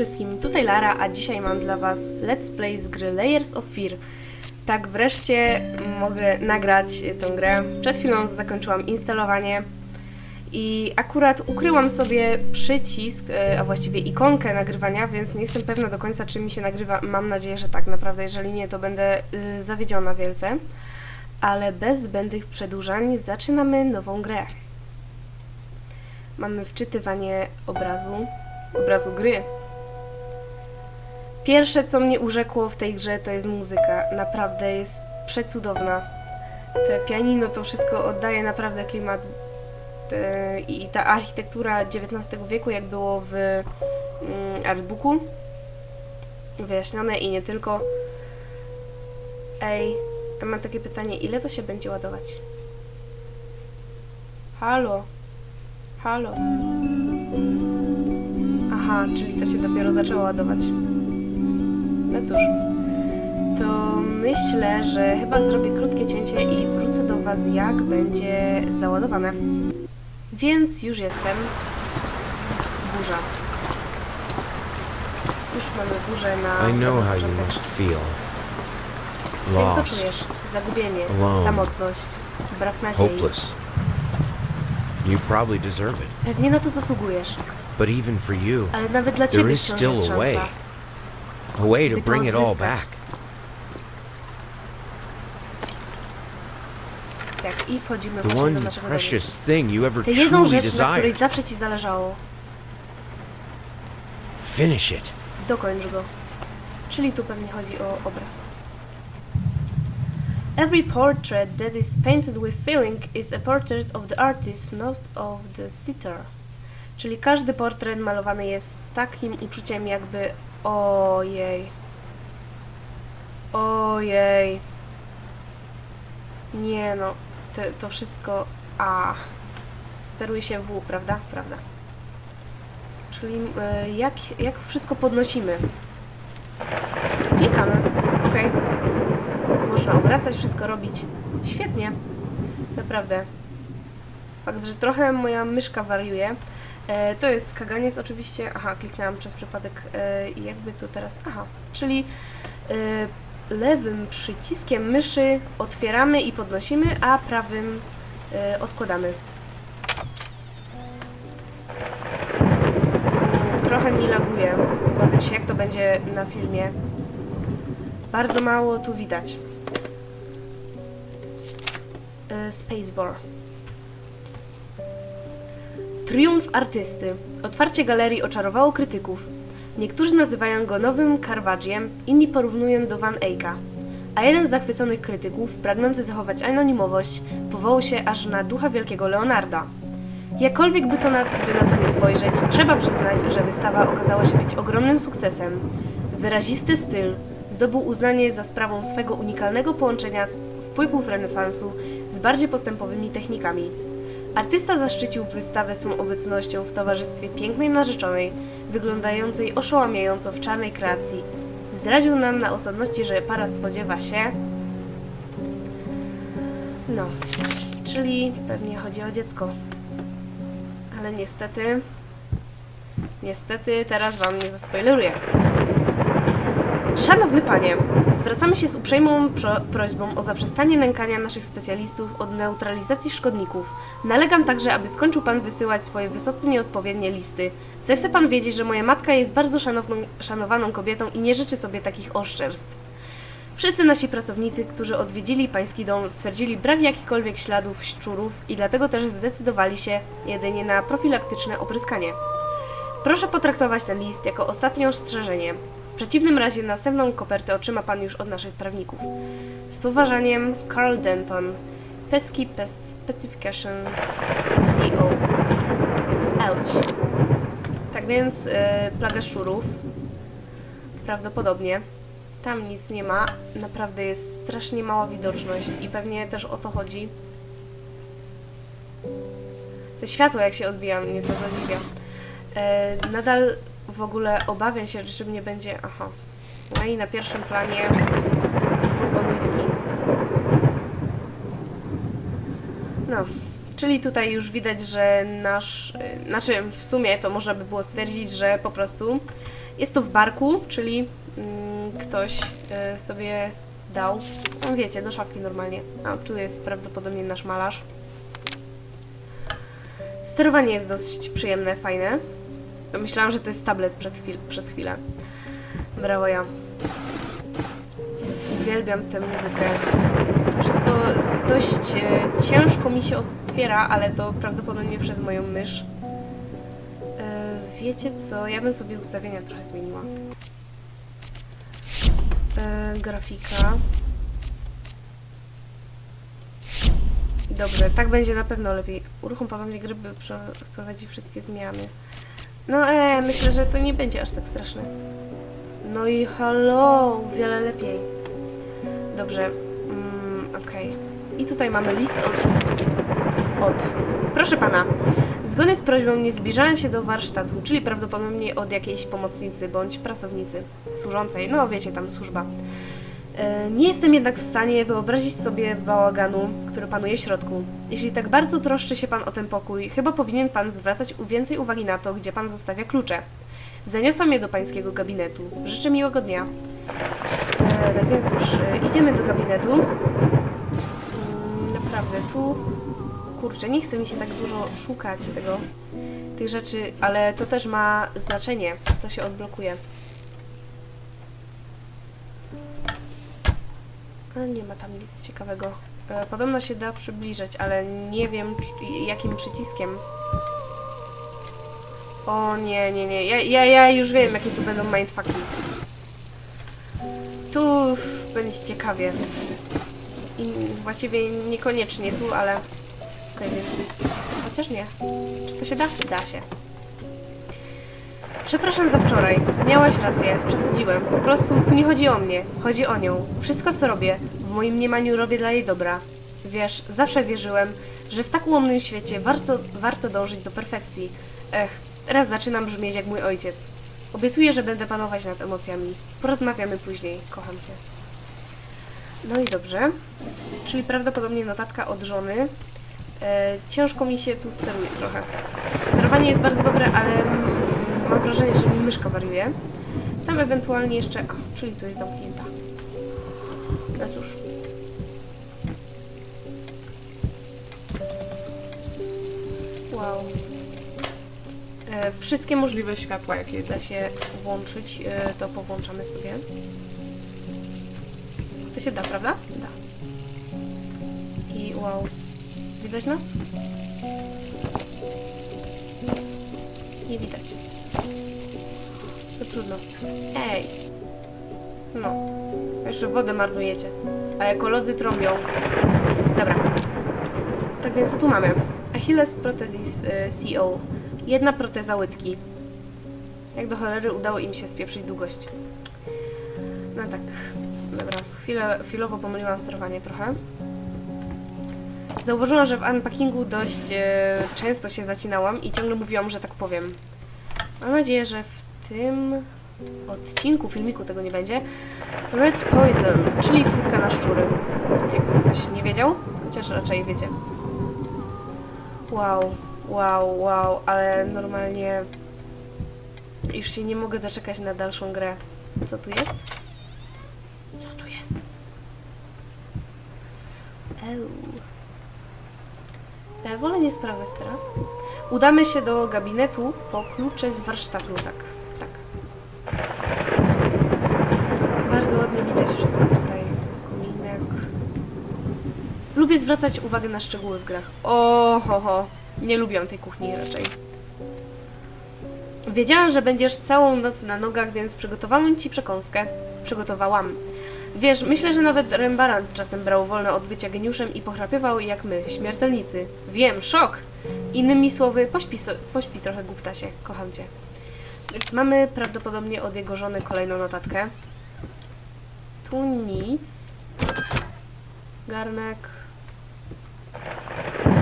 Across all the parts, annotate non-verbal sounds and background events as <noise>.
wszystkim, tutaj Lara, a dzisiaj mam dla Was Let's Play z gry Layers of Fear. Tak, wreszcie mogę nagrać tę grę. Przed chwilą zakończyłam instalowanie i akurat ukryłam sobie przycisk, e, a właściwie ikonkę nagrywania, więc nie jestem pewna do końca, czy mi się nagrywa. Mam nadzieję, że tak naprawdę. Jeżeli nie, to będę y, zawiedziona wielce. Ale bez zbędnych przedłużań zaczynamy nową grę. Mamy wczytywanie obrazu, obrazu gry. Pierwsze, co mnie urzekło w tej grze, to jest muzyka. Naprawdę jest przecudowna. Te pianino, to wszystko oddaje naprawdę klimat te, i ta architektura XIX wieku, jak było w mm, artbooku, wyjaśnione i nie tylko. Ej, ja mam takie pytanie, ile to się będzie ładować? Halo? Halo? Aha, czyli to się dopiero zaczęło ładować. No cóż, to myślę, że chyba zrobię krótkie cięcie i wrócę do Was, jak będzie załadowane. Więc już jestem. Burza. Już mamy burzę na... I know how you must feel. Jak co czujesz? Zagubienie, Alone. samotność, brak nadziei. hopeless. You probably deserve it. Pewnie na to zasługujesz, But even for you, ale nawet dla there ciebie is wciąż still jest a way. A way to bring it all back. Tak, i wchodzimy The właśnie one do naszego domu. precious thing you ever Tę jedną truly rzecz, na której desired. zawsze ci zależało. Finish it. Dokończ go. Czyli tu pewnie chodzi o obraz. Every portrait that is painted with feeling is a portrait of the artist, not of the sitter. Czyli każdy portret malowany jest z takim uczuciem jakby ojej. Ojej. Nie no, te, to wszystko a steruje się W, prawda? Prawda. Czyli e, jak, jak wszystko podnosimy? Klikamy. Ok. Można obracać, wszystko robić. Świetnie. Naprawdę. Fakt, że trochę moja myszka wariuje. E, to jest kaganiec oczywiście. Aha, kliknęłam przez przypadek. E, i jakby tu teraz... Aha, czyli e, lewym przyciskiem myszy otwieramy i podnosimy, a prawym e, odkładamy. Trochę mi laguje. Obawiam się, jak to będzie na filmie. Bardzo mało tu widać. E, Spacebar. Triumf artysty. Otwarcie galerii oczarowało krytyków. Niektórzy nazywają go nowym Caravaggiem, inni porównują do Van Eycka. A jeden z zachwyconych krytyków, pragnący zachować anonimowość, powołał się aż na ducha wielkiego Leonarda. Jakkolwiek by, to na, by na to nie spojrzeć, trzeba przyznać, że wystawa okazała się być ogromnym sukcesem. Wyrazisty styl zdobył uznanie za sprawą swego unikalnego połączenia wpływów renesansu z bardziej postępowymi technikami. Artysta zaszczycił wystawę swą obecnością w towarzystwie pięknej narzeczonej, wyglądającej oszałamiająco w czarnej kreacji. Zdradził nam na osobności, że para spodziewa się... No, czyli pewnie chodzi o dziecko. Ale niestety... Niestety teraz wam nie zaspoileruję. Szanowny panie, zwracamy się z uprzejmą pro prośbą o zaprzestanie nękania naszych specjalistów od neutralizacji szkodników. Nalegam także, aby skończył pan wysyłać swoje wysoce nieodpowiednie listy. Zechce pan wiedzieć, że moja matka jest bardzo szanowną, szanowaną kobietą i nie życzy sobie takich oszczerstw. Wszyscy nasi pracownicy, którzy odwiedzili pański dom, stwierdzili brak jakichkolwiek śladów szczurów i dlatego też zdecydowali się jedynie na profilaktyczne opryskanie. Proszę potraktować ten list jako ostatnie ostrzeżenie. Przeciwnym razie następną kopertę otrzyma pan już od naszych prawników. Z poważaniem, Carl Denton, Pesky Pest Specification CO. Ouch. Tak więc yy, plaga szczurów. Prawdopodobnie. Tam nic nie ma. Naprawdę jest strasznie mała widoczność i pewnie też o to chodzi. To światło jak się odbija mnie to zadziwia. E, nadal w ogóle obawiam się, czy mnie będzie... Aha. No i na pierwszym planie bourbon whisky. No, Czyli tutaj już widać, że nasz, znaczy w sumie to można by było stwierdzić, że po prostu jest to w barku, czyli mm, ktoś y, sobie dał, no wiecie, do szafki normalnie. A tu jest prawdopodobnie nasz malarz. Sterowanie jest dosyć przyjemne, fajne. Myślałam, że to jest tablet przed chwil, przez chwilę. Brawo ja. Uwielbiam tę muzykę. To wszystko dość e, ciężko mi się otwiera, ale to prawdopodobnie przez moją mysz. E, wiecie co? Ja bym sobie ustawienia trochę zmieniła. E, grafika. Dobrze, tak będzie na pewno lepiej. Uruchom ponownie gry, by prze- wprowadzi wszystkie zmiany. No e, myślę, że to nie będzie aż tak straszne. No i hello, wiele lepiej. Dobrze, mm, okej. I tutaj mamy list od... od... Proszę pana, zgodnie z prośbą nie zbliżania się do warsztatu, czyli prawdopodobnie od jakiejś pomocnicy bądź pracownicy służącej, no wiecie, tam służba. E, Nie jestem jednak w stanie wyobrazić sobie bałaganu, który panuje w środku. Jeśli tak bardzo troszczy się pan o ten pokój, chyba powinien pan zwracać więcej uwagi na to, gdzie pan zostawia klucze. Zaniosłam je do pańskiego gabinetu. Życzę miłego dnia. E, tak więc już e, idziemy do gabinetu. Mm, naprawdę, tu... Kurczę, nie chce mi się tak dużo szukać tego, tych rzeczy, ale to też ma znaczenie, co się odblokuje. A nie ma tam nic ciekawego. E, Podobno się da przybliżać, ale nie wiem jakim przyciskiem. O nie, nie, nie. Ja, ja, ja już wiem jakie tu będą mindfucki. Tu będzie ciekawie. I właściwie niekoniecznie tu, ale... Okej, więc... Chociaż nie. Czy to się da? Da się. Przepraszam za wczoraj. Miałaś rację. Przesadziłem. Po prostu tu nie chodzi o mnie. Chodzi o nią. Wszystko, co robię, w moim mniemaniu robię dla jej dobra. Wiesz, zawsze wierzyłem, że w tak ułomnym świecie warto, warto dążyć do perfekcji. Ech, raz zaczynam brzmieć jak mój ojciec. Obiecuję, że będę panować nad emocjami. Porozmawiamy później. Kocham cię. No i dobrze. Czyli prawdopodobnie notatka od żony. E, ciężko mi się tu steruje trochę. Sterowanie jest bardzo dobre, ale mam wrażenie, że mi myszka wariuje. Tam ewentualnie jeszcze... O, czyli tu jest zamknięta. No cóż. Wow. E, wszystkie możliwe światła, jakie da się włączyć, e, to powłączamy sobie. To się da, prawda? Da. I wow. Widać nas? Nie widać. To trudno. Ej! No. Jeszcze wodę marnujecie. A ekolodzy trąbią. Dobra. Tak więc co tu mamy? Achilles Prothesis y, CO. Jedna proteza łydki. Jak do cholery udało im się spieprzyć długość. No tak. Dobra. Chwilę, chwilowo pomyliłam sterowanie trochę. Zauważyłam, że w unpackingu dość e, często się zacinałam i ciągle mówiłam, że tak powiem. Mam nadzieję, że w tym odcinku, filmiku tego nie będzie. Red Poison, czyli trudka na szczury. Jakby ktoś nie wiedział, chociaż raczej wiecie. Wow, wow, wow, ale normalnie już się nie mogę doczekać na dalszą grę. Co tu jest? Co tu jest? Ja wolę nie sprawdzać teraz. Udamy się do gabinetu po klucze z warsztatu, tak. Tak. Bardzo ładnie widać wszystko tutaj. Kominek. Lubię zwracać uwagę na szczegóły w grach. O, ho, ho. Nie lubię tej kuchni raczej. Wiedziałam, że będziesz całą noc na nogach, więc przygotowałam ci przekąskę. Przygotowałam. Wiesz, myślę, że nawet Rembrandt czasem brał wolne od bycia geniuszem i pochrapywał jak my, śmiertelnicy. Wiem, szok! Innymi słowy, pośpi, pośpi trochę, głuptasie. Kocham cię. Mamy prawdopodobnie od jego żony kolejną notatkę. Tu nic. Garnek.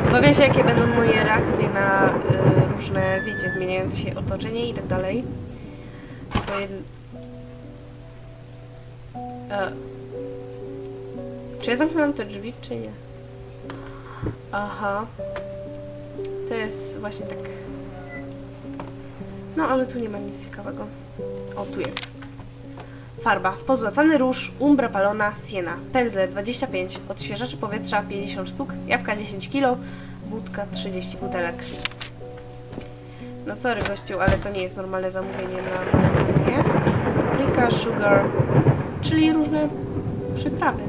Obawiam się, jakie będą moje reakcje na y, różne, wiecie, zmieniające się otoczenie i tak dalej. To jed... e... Czy ja zamknęłam te drzwi, czy nie? Aha. To jest właśnie tak... No, ale tu nie ma nic ciekawego. O, tu jest. Farba. Pozłacany róż, umbra palona, siena. Pędzle 25, odświeżaczy powietrza 50 sztuk, jabłka 10 kg, wódka 30 butelek. No sorry gościu, ale to nie jest normalne zamówienie na malowanie. Paprika, sugar, czyli różne przyprawy.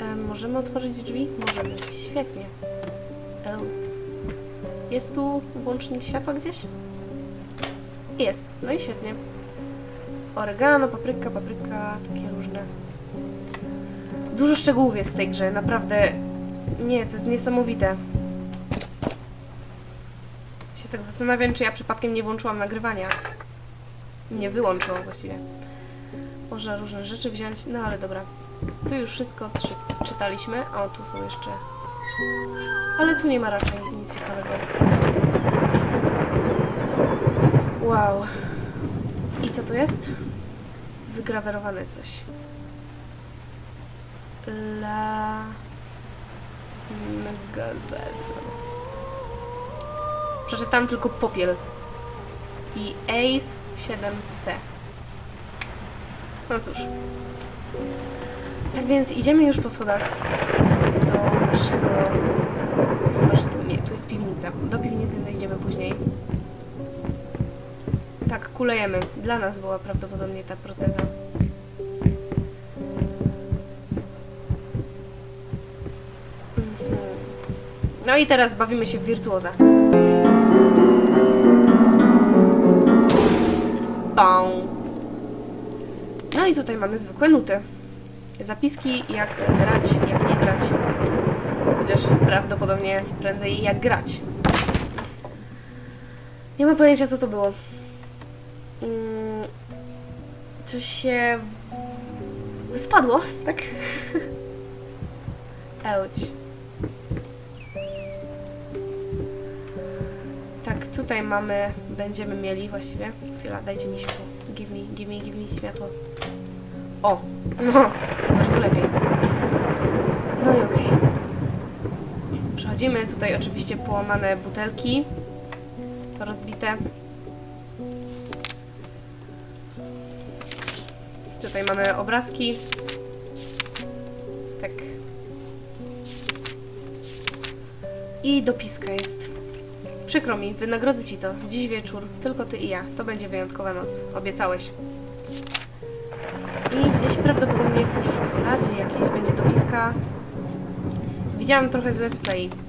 E, możemy otworzyć drzwi? Możemy. Świetnie. Jest tu włącznik światła gdzieś? Jest. No i świetnie. Oregano, papryka, papryka, takie różne. Dużo szczegółów jest w tej grze, naprawdę. Nie, to jest niesamowite. Się tak zastanawiam, czy ja przypadkiem nie włączyłam nagrywania. Nie wyłączyłam właściwie. Można różne rzeczy wziąć, no ale dobra. Tu już wszystko czytaliśmy. O, tu są jeszcze. Ale tu nie ma raczej nic ciekawego. Wow. I co tu jest? Wygrawerowane coś. La... Mgabel. Przeczytam tylko popiel. I A7C. No cóż. Tak więc idziemy już po schodach do naszego... Chyba, że tu nie, tu jest Do piwnicy zejdziemy później. Tak, kulejemy. Dla nas była prawdopodobnie ta proteza. Mhm. No i teraz bawimy się w wirtuoza. Bą. No i tutaj mamy zwykłe nuty. Zapiski, jak grać, jak prawdopodobnie prędzej jak grać. Nie mam pojęcia, co to było. Mm, Coś się spadło, tak? <laughs> Euć. Tak, tutaj mamy, będziemy mieli właściwie. Chwila, dajcie mi światło. Give me, give me, give me światło. O, no, <laughs> bardzo lepiej. No i okej. Przechodzimy, tutaj oczywiście połamane butelki. Rozbite. Tutaj mamy obrazki. Tak. I dopiska jest. Przykro mi, wynagrodzę ci to. Dziś wieczór, tylko ty i ja. To będzie wyjątkowa noc. Obiecałeś. I gdzieś prawdopodobnie w szufladzie jakiejś będzie dopiska. Widziałam trochę z Let's Play.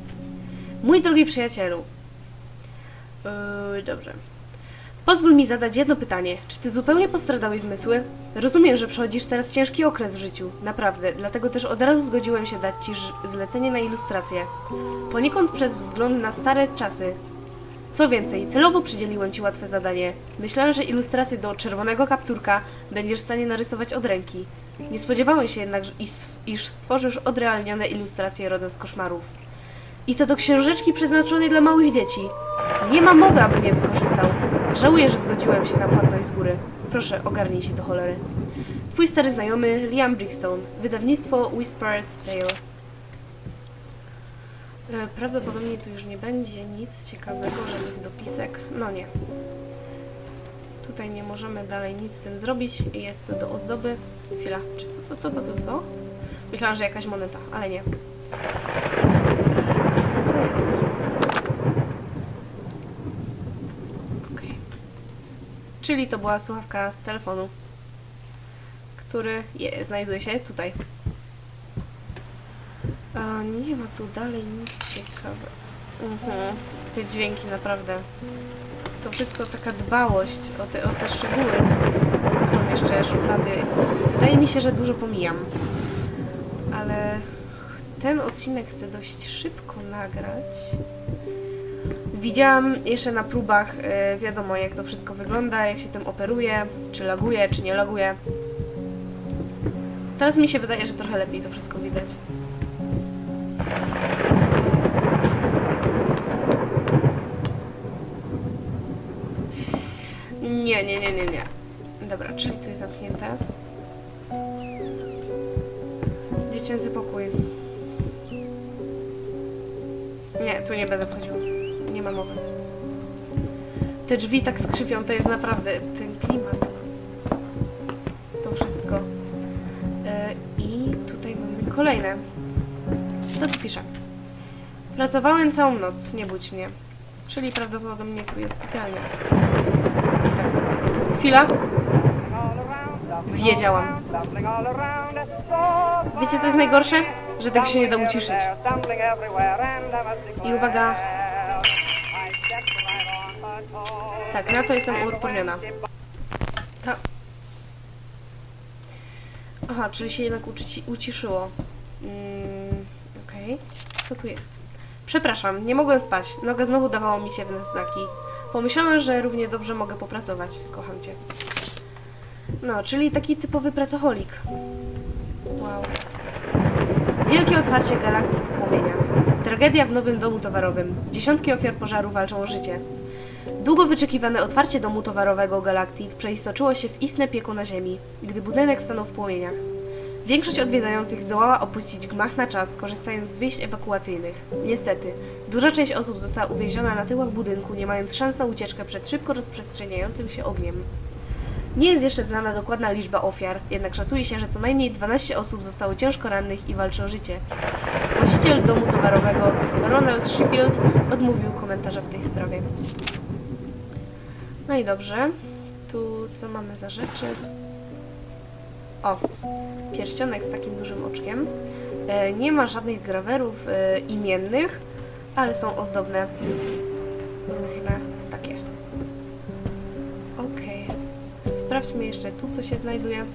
Mój drogi przyjacielu. Yy, dobrze. Pozwól mi zadać jedno pytanie. Czy ty zupełnie postradałeś zmysły? Rozumiem, że przechodzisz teraz ciężki okres w życiu. Naprawdę. Dlatego też od razu zgodziłem się dać ci zlecenie na ilustrację. Poniekąd przez wzgląd na stare czasy. Co więcej, celowo przydzieliłem ci łatwe zadanie. Myślałem, że ilustrację do czerwonego kapturka będziesz w stanie narysować od ręki. Nie spodziewałem się jednak, iż stworzysz odrealnione ilustracje rodem z koszmarów. I to do książeczki przeznaczonej dla małych dzieci. Nie ma mowy, abym je wykorzystał. Żałuję, że zgodziłem się na płatność z góry. Proszę, ogarnij się do cholery. Twój stary znajomy Liam Brickstone. Wydawnictwo Whispered Tale. E, Prawdopodobnie tu już nie będzie nic ciekawego, żadnych dopisek. No nie. Tutaj nie możemy dalej nic z tym zrobić. Jest to do ozdoby. Chwila, czy co, co to co to? Myślałam, że jakaś moneta, ale nie. Co to jest? Okej. Czyli to była słuchawka z telefonu, który je, znajduje się tutaj. A, nie ma tu dalej nic ciekawego. Mhm. Te dźwięki naprawdę. To wszystko taka dbałość o te, o te szczegóły. Tu są jeszcze szuflady. Wydaje mi się, że dużo pomijam. Ale ten odcinek chcę dość szybko nagrać. Widziałam jeszcze na próbach, e, wiadomo jak to wszystko wygląda, jak się tym operuje, czy laguje, czy nie laguje. Teraz mi się wydaje, że trochę lepiej to wszystko widać. Nie, nie, nie, nie, nie. Dobra, czyli tu jest zamknięte. Dziecięcy pokój. Nie, tu nie będę wchodziła. Te drzwi tak skrzypią, to jest naprawdę ten klimat. To wszystko. E, I tutaj mamy kolejne. Co tu pisze? Pracowałem całą noc, nie budź mnie. Czyli prawdopodobnie tu jest sypialnia. Tak. Chwila. Wiedziałam. Wiecie co jest najgorsze? Że tego się nie da uciszyć. I uwaga. Tak, na to jestem uodporniona. Ta... Aha, czyli się jednak uci uciszyło. Mm, Okej. Co tu jest? Przepraszam, nie mogłem spać. Noga znowu dawała mi się w znaki. Pomyślałem, że równie dobrze mogę popracować. Kocham cię. No, czyli taki typowy pracoholik. Wow. Wielkie otwarcie galaktyk w płomieniach. Tragedia w nowym domu towarowym. Dziesiątki ofiar pożaru walczą o życie. Długo wyczekiwane otwarcie domu towarowego Galactic przeistoczyło się w istne piekło na ziemi, gdy budynek stanął w płomieniach. Większość odwiedzających zdołała opuścić gmach na czas, korzystając z wyjść ewakuacyjnych. Niestety, duża część osób została uwięziona na tyłach budynku, nie mając szans na ucieczkę przed szybko rozprzestrzeniającym się ogniem. Nie jest jeszcze znana dokładna liczba ofiar, jednak szacuje się, że co najmniej 12 osób zostało ciężko rannych i walczy o życie. Właściciel domu towarowego Ronald Sheffield odmówił komentarza w tej sprawie. No i dobrze. Tu co mamy za rzeczy? O, pierścionek z takim dużym oczkiem. E, nie ma żadnych grawerów e, imiennych, ale są ozdobne. Różne takie. Okej. Sprawdźmy jeszcze tu, co się znajduje.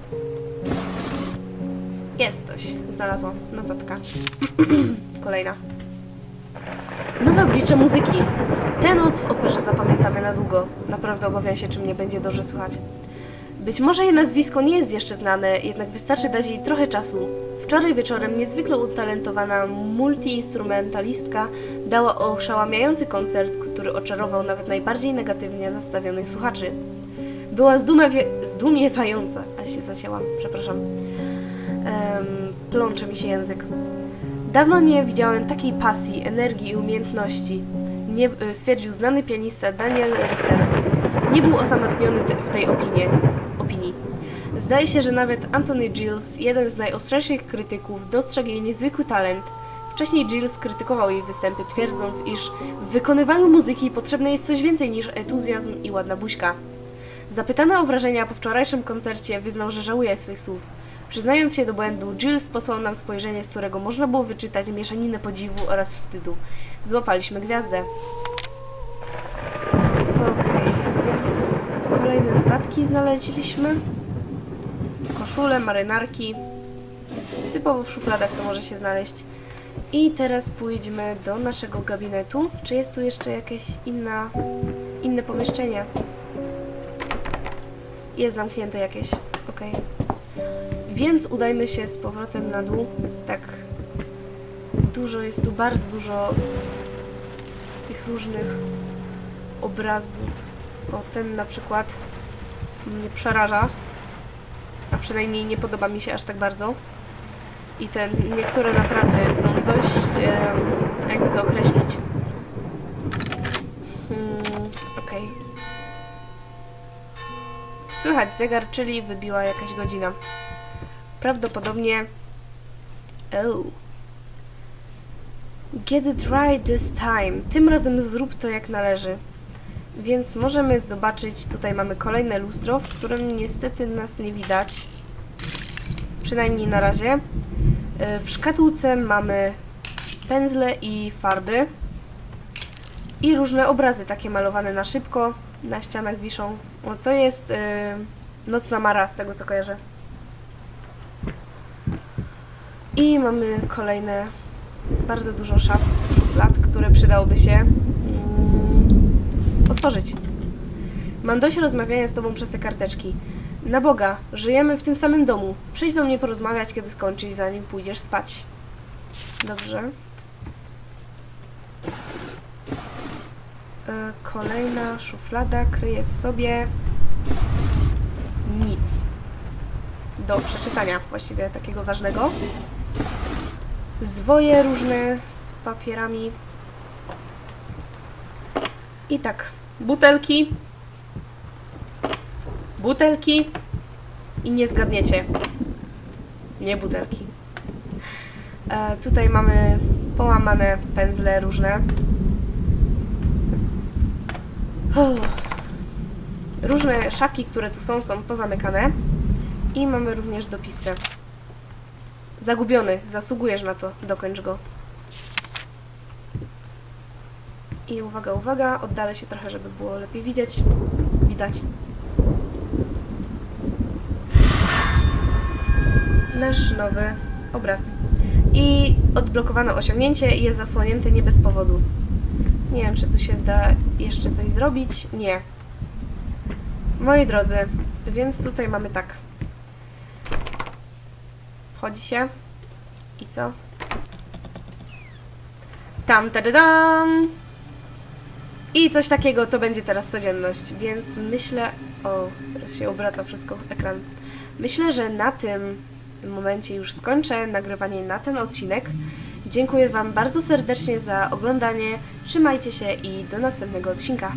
Jest coś. Znalazłam. Notatka. <clears throat> Kolejna. Nowe oblicze muzyki. Tę noc w operze zapamiętamy na długo. Naprawdę obawiam się, czy mnie będzie dobrze słuchać. Być może jej nazwisko nie jest jeszcze znane, jednak wystarczy dać jej trochę czasu. Wczoraj wieczorem niezwykle utalentowana multiinstrumentalistka dała oszałamiający koncert, który oczarował nawet najbardziej negatywnie nastawionych słuchaczy. Była zdumiewająca, a się zasiałam, przepraszam. Em, plącze mi się język. Dawno nie widziałem takiej pasji, energii i umiejętności, nie, y, stwierdził znany pianista Daniel Richter. Nie był osamotniony w tej opinie, opinii. Zdaje się, że nawet Anthony Giles, jeden z najostrzejszych krytyków, dostrzegł jej niezwykły talent. Wcześniej Giles krytykował jej występy, twierdząc, iż w wykonywaniu muzyki potrzebne jest coś więcej niż entuzjazm i ładna buźka. Zapytany o wrażenia po wczorajszym koncercie, wyznał, że żałuje swych słów. Przyznając się do błędu, Giles posłał nam spojrzenie, z którego można było wyczytać mieszaninę podziwu oraz wstydu. Złapaliśmy gwiazdę. Okej, więc kolejne dodatki znaleźliśmy. Koszule, marynarki. Typowo w szufladach, co może się znaleźć. I teraz pójdźmy do naszego gabinetu. Czy jest tu jeszcze jakieś inna, inne pomieszczenie? Jest zamknięte jakieś. Okej. Więc udajmy się z powrotem na dół. Tak. Dużo jest tu, bardzo dużo tych różnych obrazów. O, ten na przykład mnie przeraża. A przynajmniej nie podoba mi się aż tak bardzo. I te niektóre naprawdę są dość, jakby to określić. Hmm, Okej. Słychać zegar, czyli wybiła jakaś godzina. Prawdopodobnie... Oh. Get it right this time. Tym razem zrób to jak należy. Więc możemy zobaczyć, tutaj mamy kolejne lustro, w którym niestety nas nie widać. Przynajmniej na razie. E, W szkatułce mamy pędzle i farby. I różne obrazy takie malowane na szybko. Na ścianach wiszą. O, to jest e, Nocna Mara, z tego co kojarzę. I mamy kolejne bardzo dużo szaf, szuflad, które przydałoby się mm, otworzyć. Mam dość rozmawiania z tobą przez te karteczki. Na Boga, żyjemy w tym samym domu. Przyjdź do mnie porozmawiać, kiedy skończysz, zanim pójdziesz spać. Dobrze. E, Kolejna szuflada kryje w sobie nic do przeczytania, właściwie takiego ważnego. Zwoje różne z papierami. I tak, butelki, butelki i nie zgadniecie. Nie butelki. E, tutaj mamy połamane pędzle różne. Uff. Różne szafki, które tu są, są pozamykane. I mamy również dopiskę. Zagubiony, zasługujesz na to, dokończ go. I uwaga, uwaga, oddalę się trochę, żeby było lepiej widzieć. Widać. Nasz nowy obraz. I odblokowane osiągnięcie jest zasłonięte nie bez powodu. Nie wiem, czy tu się da jeszcze coś zrobić. Nie. Moi drodzy, więc tutaj mamy tak. Wchodzi się. I co? Tam, tadadam! I coś takiego to będzie teraz codzienność, więc myślę... O, teraz się obraca wszystko ekran. Myślę, że na tym momencie już skończę nagrywanie na ten odcinek. Dziękuję Wam bardzo serdecznie za oglądanie. Trzymajcie się i do następnego odcinka.